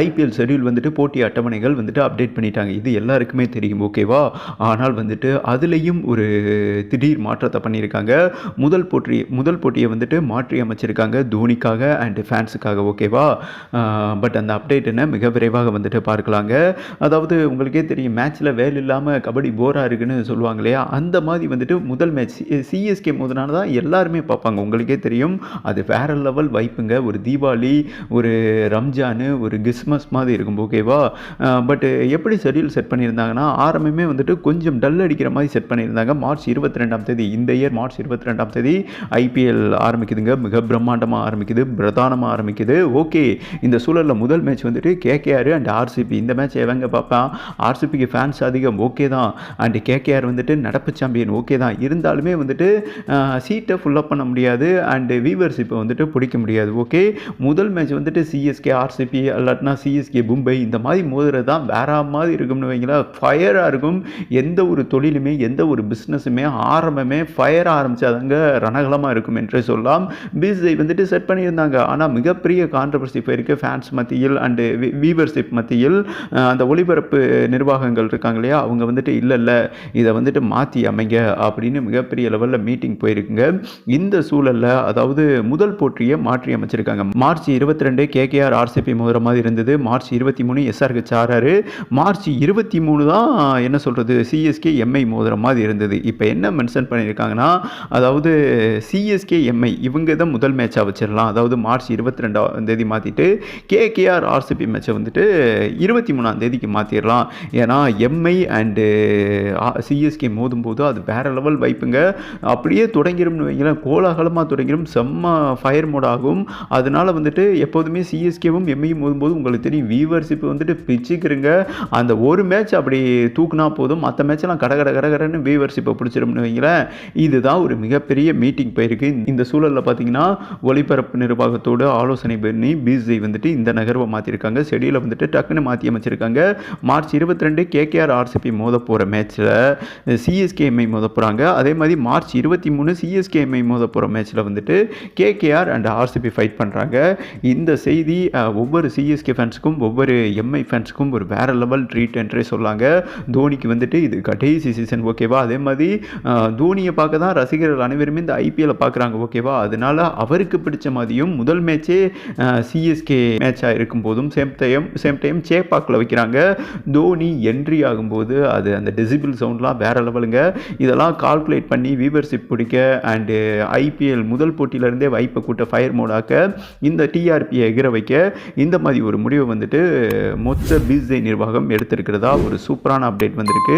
IPL schedule வந்துட்டு போட்டி அட்டவணைகள் வந்துட்டு அப்டேட் பண்ணிட்டாங்க. இது எல்லாருக்குமே தெரியும் ஓகேவா ஆனால் வந்துட்டு அதுலேயும் ஒரு திடீர் மாற்றத்தை பண்ணியிருக்காங்க. முதல் போட்டி முதல் போட்டியை வந்துட்டு மாற்றி அமைச்சிருக்காங்க தோனிக்காக அண்ட் ஃபேன்ஸுக்காக ஓகேவா பட் அந்த அப்டேட் என்ன மிக விரைவாக வந்துட்டு பார்க்கலாங்க. அதாவது உங்களுக்கே தெரியும் மேட்ச்சில் வேலை இல்லாமல் கபடி போராக இருக்குன்னு சொல்லுவாங்க இல்லையா? அந்த மாதிரி வந்துட்டு முதல் மேட்ச் சிஎஸ்கே முதனால தான் எல்லாருமே பார்ப்பாங்க உங்களுக்கே தெரியும். அது வேற லெவல் வைப்புங்க ஒரு தீபாவளி ஒரு ரம்ஜானு ஒரு கிறிஸ்மஸ் மாதிரி இருக்கும் ஓகேவா பட் எப்படி ஷெடியூல் செட் பண்ணியிருந்தாங்கன்னா ஆரம்பமே வந்துட்டு கொஞ்சம் டல் அடிக்கிற மாதிரி செட் பண்ணியிருந்தாங்க. மார்ச் இருபத்தி ரெண்டாம் தேதி இந்த இயர் மார்ச் இருபத்தி ரெண்டாம் தேதி ஐபிஎல் ஆரம்பிக்குதுங்க. மிக பிரம்மாண்டமாக ஆரம்பிக்குது பிரதானமாக ஆரம்பிக்குது. ஓகே இந்த சூழலில் முதல் மேட்ச் வந்துட்டு கேகேஆர் அண்ட் ஆர்சிபி இந்த மேட்ச் எவங்க பார்ப்பான் ஆர்சிபிக்கு ஃபேன்ஸ் அதிகம் ஓகே தான். அண்ட் கேகேஆர் வந்துட்டு நடப்பு சாம்பியன் ஓகே தான். இருந்தாலுமே வந்துட்டு சீட்டை ஃபுல்லப் பண்ண முடியாது. அண்டு இப்போ வந்துட்டு பிடிக்க முடியாது ஓகே முதல் மேட்ச் வந்துட்டு சிஎஸ்கே ஆர்சிபி இல்லாட்டினா சிஎஸ்கே மும்பை இந்த மாதிரி மோதுறது தான் வேற மாதிரி இருக்கும்னு வைங்களேன் ஃபயராக இருக்கும். எந்த ஒரு தொழிலுமே எந்த ஒரு பிஸ்னஸுமே ஆரம்பமே ஃபயர் ஆரம்பிச்சாதாங்க ரணகலமாக இருக்கும் என்றே சொல்லலாம். பிசிஐ வந்துட்டு செட் பண்ணியிருந்தாங்க. ஆனால் மிகப்பெரிய கான்ட்ரவர்சி போயிருக்கு ஃபேன்ஸ் மத்தியில் அண்டு வீவர்ஷிப் மத்தியில். அந்த ஒளிபரப்பு நிர்வாகங்கள் இருக்காங்க இல்லையா? அவங்க வந்துட்டு இல்லை இல்லை இதை வந்துட்டு மாற்றி அமைங்க அப்படின்னு மிகப்பெரிய லெவலில் மீட்டிங் போயிருக்குங்க. இந்த சூழலில் அதாவது முதல் போட்டியை மாற்றி அமைச்சிருக்காங்க. மார்ச் இருபத்தி ரெண்டு கேகேஆர் ஆர்சிபி முதற மாதிரி இருந்தது. மார்ச் இருபத்தி மூணு எஸ்ஆர்ஹெச் ஆர்ஆர் மார்ச் இருபத்தி மூணு தான் என்ன சொல்கிறது சிஎஸ்கே எம்ஐ மோதுகிற மாதிரி இருந்தது. இப்போ என்ன மென்ஷன் பண்ணியிருக்காங்கன்னா அதாவது சிஎஸ்கே எம்ஐ இவங்க தான் முதல் மேட்சாக வச்சிடலாம் அதாவது மார்ச் இருபத்தி ரெண்டாம் தேதி மாற்றிட்டு கேகேஆர் ஆர்சிபி மேட்சை வந்துட்டு இருபத்தி மூணாம் தேதிக்கு மாற்றிடலாம் ஏன்னா எம்ஐ அண்டு சிஎஸ்கே மோதும்போது அது வேற லெவல் வைப்புங்க. அப்படியே தொடங்கிடும்னு வைங்களேன். கோலாகலமாக தொடங்கிடும் செம்ம ஃபயர் மோட் ஆகும். அதனால் வந்துட்டு எப்போதுமே சிஎஸ்கேவும் எம்ஐயும் மோதும்போது உங்களுக்கு தெரியும் வியூவர்ஷிப் வந்துட்டு பிச்சுக்கிறங்க அந்த ஒரு மேட்ச் அப்படி தூக்குனா போதும். மற்ற மேட்ச்லாம் கட கட கடகடன்னு வியூவர்ஷிப்பை பிடிச்சிரும்னு வைங்களேன். இதுதான் ஒரு மிகப்பெரிய மீட்டிங் போயிருக்கு. இந்த சூழலில் பார்த்தீங்கன்னா ஒளிபரப்பு நிர்வாகத்தோடு ஆலோசனை பண்ணி பிசிஐ வந்துட்டு இந்த நகர்வை மாற்றிருக்காங்க ஷெடியூலை வந்துட்டு டக்குன்னு மாற்றி அமைச்சிருக்காங்க. மார்ச் இருபத்தி ரெண்டு கேகேஆர் ஆர்சிபி மோத போகிற மேட்ச்சில் சிஎஸ்கேஎம்ஐ மோத போகிறாங்க அதே மாதிரி மார்ச் இருபத்தி மூணு சிஎஸ்கேஎம்ஐ மோத போகிற மேட்ச்சில் வந்துட்டு கேகேஆர் அண்ட் ஆர்சிபி ஃபைட் பண்ணுறாங்க இந்த செய்தி ஒவ்வொரு சிஎஸ்கே ஃபேன்ஸுக்கும் ஒவ்வொரு எம்ஐ ஃபேன்ஸுக்கும் ஒரு வேற லெவல் ட்ரீட் என்றே சொல்லாங்க. தோனிக்கு வந்துட்டு இது கடைசி சீசன் ஓகேவா அதே மாதிரி தோனியை பார்க்க தான் ரசிகர்கள் அனைவருமே இந்த ஐபிஎல்லை பார்க்குறாங்க ஓகேவா அதனால் அவருக்கு பிடிச்ச மாதிரியும் முதல் மேட்சே சிஎஸ்கே மேட்சாக இருக்கும் போதும் சேம் டைம் சேம் டைம் சேப்பாக்கில் வைக்கிறாங்க. தோனி என்ட்ரி ஆகும்போது அது அந்த டெசிபிள் சவுண்ட்லாம் வேறு லெவலுங்க இதெல்லாம் கால்குலேட் பண்ணி வியூவர்ஷிப் பிடிக்க அண்டு ஐபிஎல் முதல் போட்டியிலேருந்தே வைப்பை கூட்ட ஃபயர் மோடாக்க இந்த டிஆர்பியை எகிர வைக்க இந்த மாதிரி ஒரு முடிவு வந்துட்டு மொத்த பிசிஐ நிர்வாகம் எடுத்திருக்கிறதா? ஒரு சூப்பரான அப்டேட் வந்திருக்கு.